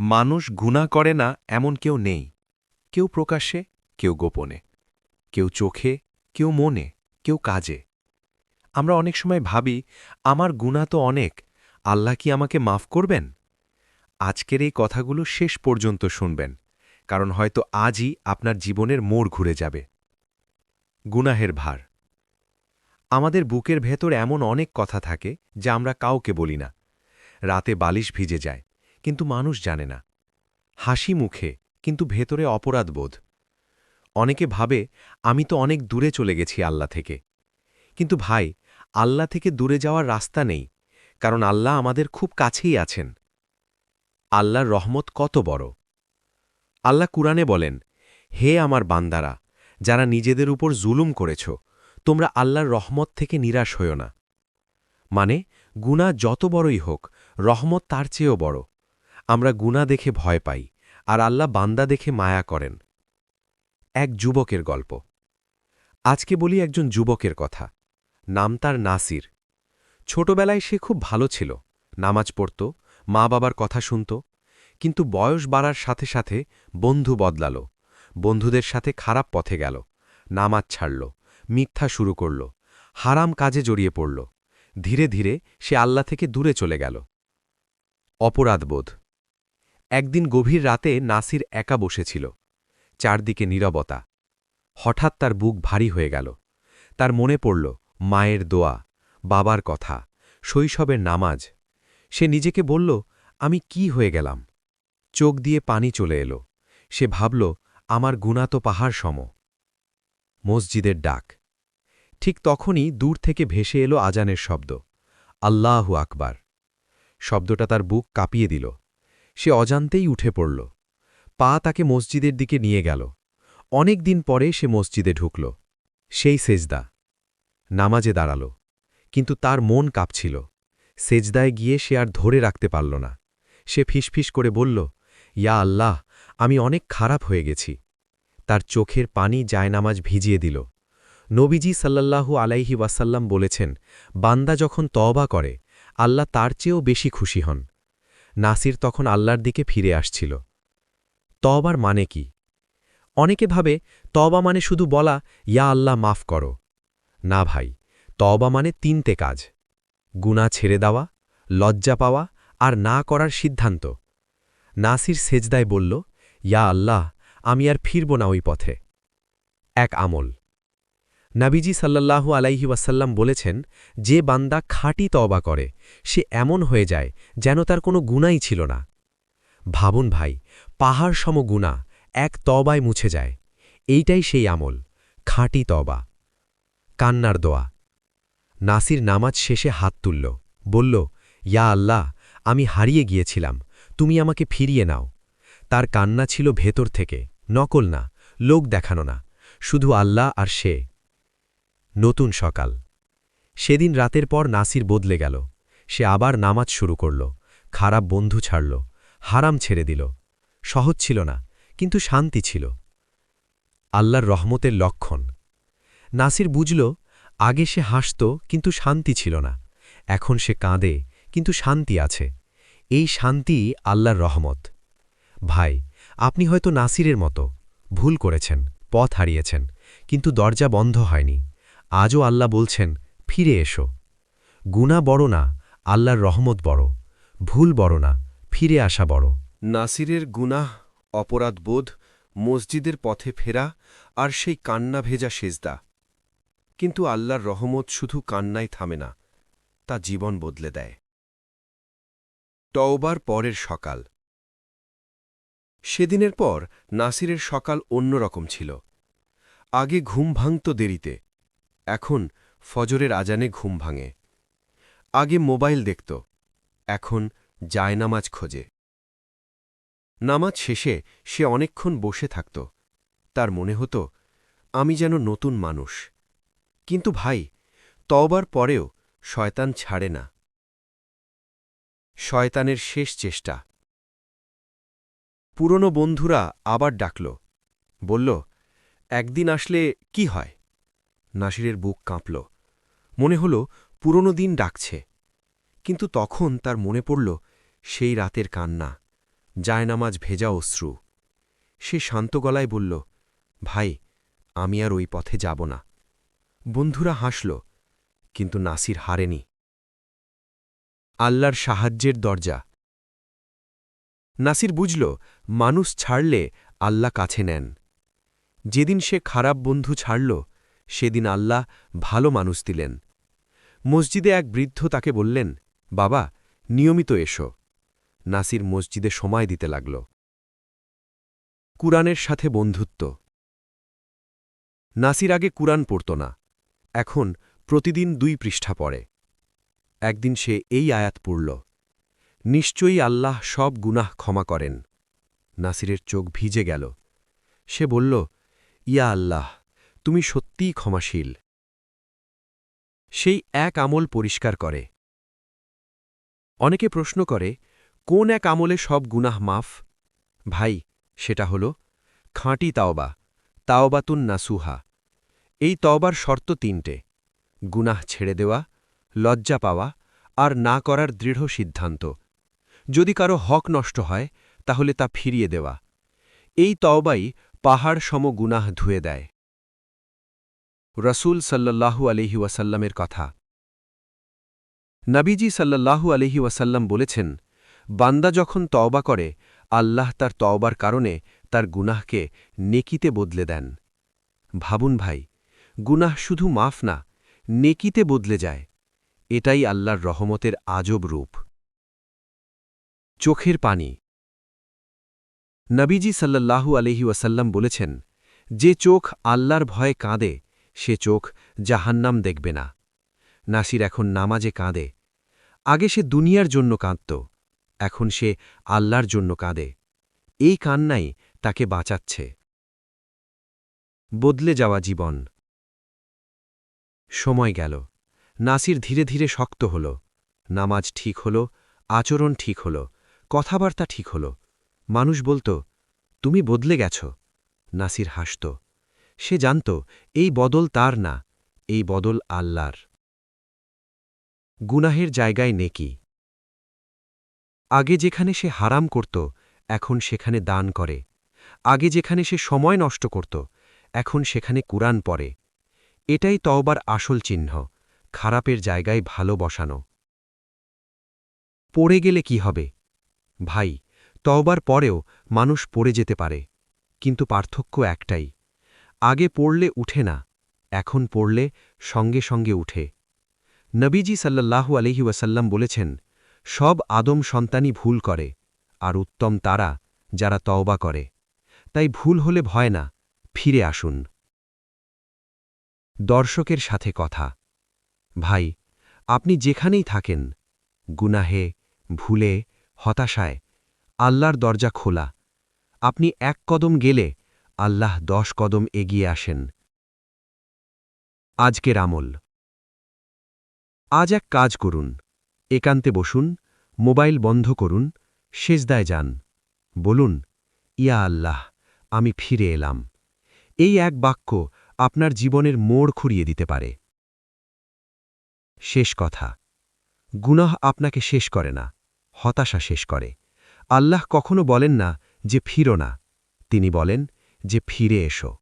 মানুষ গুণা করে না এমন কেউ নেই। কেউ প্রকাশ্যে কেউ গোপনে। কেউ চোখে, কেউ মনে, কেউ কাজে। আমরা অনেক সময় ভাবি, আমার গুণা তো অনেক, আল্লাহ কি আমাকে মাফ করবেন? আজকের এই কথাগুলো শেষ পর্যন্ত শুনবেন, কারণ হয়তো আজই আপনার জীবনের মোড় ঘুরে যাবে। গুনাহের ভার। আমাদের বুকের ভেতর এমন অনেক কথা থাকে, যা আমরা কাউকে বলি না। রাতে বালিশ ভিজে যায় কিন্তু মানুষ জানে না। হাসি মুখে, কিন্তু ভেতরে অপরাধবোধ অনেকে ভাবে, আমি তো অনেক দূরে চলে গেছি আল্লাহ থেকে। কিন্তু ভাই, আল্লাহ থেকে দূরে যাওয়ার রাস্তা নেই, কারণ আল্লাহ আমাদের খুব কাছেই আছেন। আল্লাহর রহমত কত বড়! আল্লাহ কুরআনে বলেন, হে আমার বান্দারা, যারা নিজেদের উপর জুলুম করেছ, তোমরা আল্লাহর রহমত থেকে নিরাশ হইও না। মানে গুণা যত বড়ই হোক, রহমত তার চেয়েও বড়। আমরা গুণা দেখে ভয় পাই, আর আল্লাহ বান্দা দেখে মায়া করেন। এক যুবকের গল্প। আজকে বলি একজন যুবকের কথা। নাম তার নাসির। ছোটবেলায় সে খুব ভালো ছিল। নামাজ পড়ত, মা বাবার কথা শুনত, কিন্তু বয়স বাড়ার সাথে সাথে বন্ধু বদলাল। বন্ধুদের সাথে খারাপ পথে গেল, নামাজ ছাড়ল, মিথ্যা শুরু করল, হারাম কাজে জড়িয়ে পড়ল। ধীরে ধীরে সে আল্লাহ থেকে দূরে চলে গেল। অপরাধবোধ। একদিন গভীর রাতে নাসির একা বসেছিল, চারদিকে নীরবতা। হঠাৎ তার বুক ভারী হয়ে গেল। তার মনে পড়ল, মায়ের দোয়া, বাবার কথা, শৈশবের নামাজ। সে নিজেকে বলল, আমি কি হয়ে গেলাম? চোখ দিয়ে পানি চলে এলো। সে ভাবল, আমার গুণা তো পাহাড় সম। মসজিদের ডাক। ঠিক তখনই দূর থেকে ভেসে এলো আজানের শব্দ। আল্লাহু আকবার। শব্দটা তার বুক কাঁপিয়ে দিল। সে অজান্তেই উঠে পড়ল। পা তাকে মসজিদের দিকে নিয়ে গেল। অনেক দিন পরে সে মসজিদে ঢুকল। সেই সেজদা। নামাজে দাঁড়াল। কিন্তু তার মন কাঁপছিল। সেজদায় গিয়ে সে আর ধরে রাখতে পারল না। সে ফিসফিস করে বলল, ইয়া আল্লাহ, আমি অনেক খারাপ হয়ে গেছি। তার চোখের পানি জায়নামাজ ভিজিয়ে দিল। নবীজি সাল্লাল্লাহু আলাইহি ওয়াসাল্লাম বলেছেন, বান্দা যখন তওবা করে, আল্লাহ তার চেয়েও বেশি খুশি হন। নাসির তখন আল্লাহর দিকে ফিরে আসছিল। তওবার মানে কি? অনেকে ভাবে তবা মানে শুধু বলা, ইয়া আল্লাহ, মাফ করো। না ভাই তবা মানে তিনটে কাজ। গুণা ছেড়ে দেওয়া, লজ্জা পাওয়া আর না করার সিদ্ধান্ত। নাসির সেজদায় বলল, ইয়া আল্লাহ, আমি আর ফিরব না ওই পথে। এক আমল। নাবিজি সাল্লাল্লাহু আলাইহি ওয়াসাল্লাম বলেছেন, যে বান্দা খাঁটি তওবা করে, সে এমন হয়ে যায় যেন তার কোনো গুণাই ছিল না। ভাবুন ভাই, পাহাড় সম গুণা এক তবায় মুছে যায়। এইটাই সেই আমল, খাঁটি তবা কান্নার দোয়া। নাসির নামাজ শেষে হাত তুলল, বলল, ইয়া আল্লাহ, আমি হারিয়ে গিয়েছিলাম, তুমি আমাকে ফিরিয়ে নাও। তার কান্না ছিল ভেতর থেকে, নকল না, লোক দেখানো না, শুধু আল্লাহ আর সে। নতুন সকাল। সেদিন রাতের পর নাসির বদলে গেল। সে আবার নামাজ শুরু করল, খারাপ বন্ধু ছাড়ল, হারাম ছেড়ে দিল। সহজ ছিল না, কিন্তু শান্তি ছিল। আল্লাহর রহমতের লক্ষণ। নাসির বুঝল, আগে সে হাসত, কিন্তু শান্তি ছিল না। এখন সে কাঁদে, কিন্তু শান্তি আছে। এই শান্তি আল্লাহর রহমত। ভাই, আপনি হয়তো নাসিরের মতো। ভুল করেছেন, পথ হারিয়েছেন, কিন্তু দরজা বন্ধ হয়নি। আজও আল্লাহ বলছেন, ফিরে এসো। গুণা বড় না, আল্লাহর রহমত বড়। ভুল বড় না, ফিরে আসা বড়। নাসিরের গুনাহ অপরাধবোধ মসজিদের পথে ফেরা আর সেই কান্না ভেজা সেজদা। কিন্তু আল্লাহর রহমত শুধু কান্নায় থামে না, তা জীবন বদলে দেয়। টওবার পরের সকাল। সেদিনের পর নাসিরের সকাল অন্যরকম ছিল। আগে ঘুম ভাঙত দেরিতে এখন ফজরের আজানে ঘুম ভাঙে। আগে মোবাইল দেখত, এখন যায় নামাজ খোঁজে। নামাজ শেষে সে অনেকক্ষণ বসে থাকত। তার মনে হতো, আমি যেন নতুন মানুষ। কিন্তু ভাই, তওবার পরেও শয়তান ছাড়ে না। শয়তানের শেষ চেষ্টা। পুরনো বন্ধুরা আবার ডাকল, বলল, একদিন আসলে কি হয়? নাসিরের বুক কাঁপল। মনে হল পুরনো দিন ডাকছে। কিন্তু তখন তার মনে পড়ল সেই রাতের কান্না, জায়নামাজ ভেজা অশ্রু। সে শান্ত গলায় বলল, ভাই, আমি আর ওই পথে যাব না। বন্ধুরা হাসল, কিন্তু নাসির হারেনি। আল্লাহর সাহায্যের দরজা। নাসির বুঝল, মানুষ ছাড়লে আল্লাহ কাছে নেন। যেদিন সে খারাপ বন্ধু ছাড়ল সেদিন আল্লাহ ভালো মানুষ দিলেন। মসজিদে এক বৃদ্ধ তাকে বললেন, বাবা, নিয়মিত এসো। নাসির মসজিদে সময় দিতে লাগল। কুরআনের সাথে বন্ধুত্ব। নাসির আগে কুরআন পড়ত না, এখন প্রতিদিন দুই পৃষ্ঠা পড়ে। একদিন সে এই আয়াত পড়ল, নিশ্চয়ই আল্লাহ সব গুনাহ ক্ষমা করেন। নাসিরের চোখ ভিজে গেল। সে বলল, ইয়া আল্লাহ তুমি সত্যিই ক্ষমাশীল। সেই এক আমল পরিষ্কার করে। অনেকে প্রশ্ন করে, কোন এক আমলে সব গুনাহ মাফ? ভাই, সেটা হল, খাঁটি তাওবা, তাওবাতুন নাসুহা। এই তওবার শর্ত তিনটে। গুনাহ ছেড়ে দেওয়া, লজ্জা পাওয়া আর না করার দৃঢ় সিদ্ধান্ত। যদি কারও হক নষ্ট হয়, তাহলে তা ফিরিয়ে দেওয়া। এই তওবাই পাহাড় সম গুনাহ ধুয়ে দেয়। রসুল সাল্লাল্লাহু আলহি ওয়াসাল্লামের কথা। নবীজি সাল্লাল্লাহু আলহি ওয়াসাল্লাম বলেছেন, বান্দা যখন তওবা করে, আল্লাহ তার তওবার কারণে তার গুনাহকে নেকিতে বদলে দেন। ভাবুন ভাই, গুনাহ শুধু মাফ না, নেকিতে বদলে যায়। এটাই আল্লাহর রহমতের আজব রূপ। চোখের পানি। নবীজি সাল্লাল্লাহু আলহি ওয়াসাল্লাম বলেছেন, যে চোখ আল্লাহর ভয়ে কাঁদে সে চোখ জাহান্নাম দেখবে না। নাসির এখন নামাজে কাঁদে। আগে সে দুনিয়ার জন্য কাঁদত, এখন সে আল্লাহর জন্য কাঁদে। এই কান্নাই তাকে বাঁচাচ্ছে। বদলে যাওয়া জীবন। সময় গেল। নাসির ধীরে ধীরে শক্ত হল। নামাজ ঠিক হল, আচরণ ঠিক হল, কথাবার্তা ঠিক হল। মানুষ বলত, তুমি বদলে গেছ। নাসির হাসত। সে জানত, এই বদল তার না, এই বদল আল্লাহর। গুনাহের জায়গায় নেকি। আগে যেখানে সে হারাম করত, এখন সেখানে দান করে। আগে যেখানে সে সময় নষ্ট করত, এখন সেখানে কুরআন পড়ে। এটাই তওবার আসল চিহ্ন, খারাপের জায়গায় ভালো বসানো। পড়ে গেলে কি হবে? ভাই, তওবার পরেও মানুষ পড়ে যেতে পারে, কিন্তু পার্থক্য একটাই। আগে পড়লে উঠে না, এখন পড়লে সঙ্গে সঙ্গে উঠে। নবীজি সাল্লাল্লাহু আলহি ওয়াসাল্লাম বলেছেন, সব আদম সন্তানই ভুল করে, আর উত্তম তারা যারা তওবা করে। তাই ভুল হলে ভয় না, ফিরে আসুন। দর্শকের সাথে কথা। ভাই, আপনি যেখানেই থাকেন, গুনাহে, ভুলে, হতাশায়, আল্লাহর দরজা খোলা। আপনি এক কদম গেলে আল্লাহ দশ কদম এগিয়ে আসেন। আজকের আমল। আজ এক কাজ করুন। একান্তে বসুন, মোবাইল বন্ধ করুন, সেজদায় যান। বলুন, ইয়া আল্লাহ, আমি ফিরে এলাম। এই এক বাক্য আপনার জীবনের মোড় খুঁড়িয়ে দিতে পারে। শেষ কথা। গুনাহ আপনাকে শেষ করে না, হতাশা শেষ করে। আল্লাহ কখনো বলেন না যে ফিরো না। তিনি বলেন যে ফিরে এসো।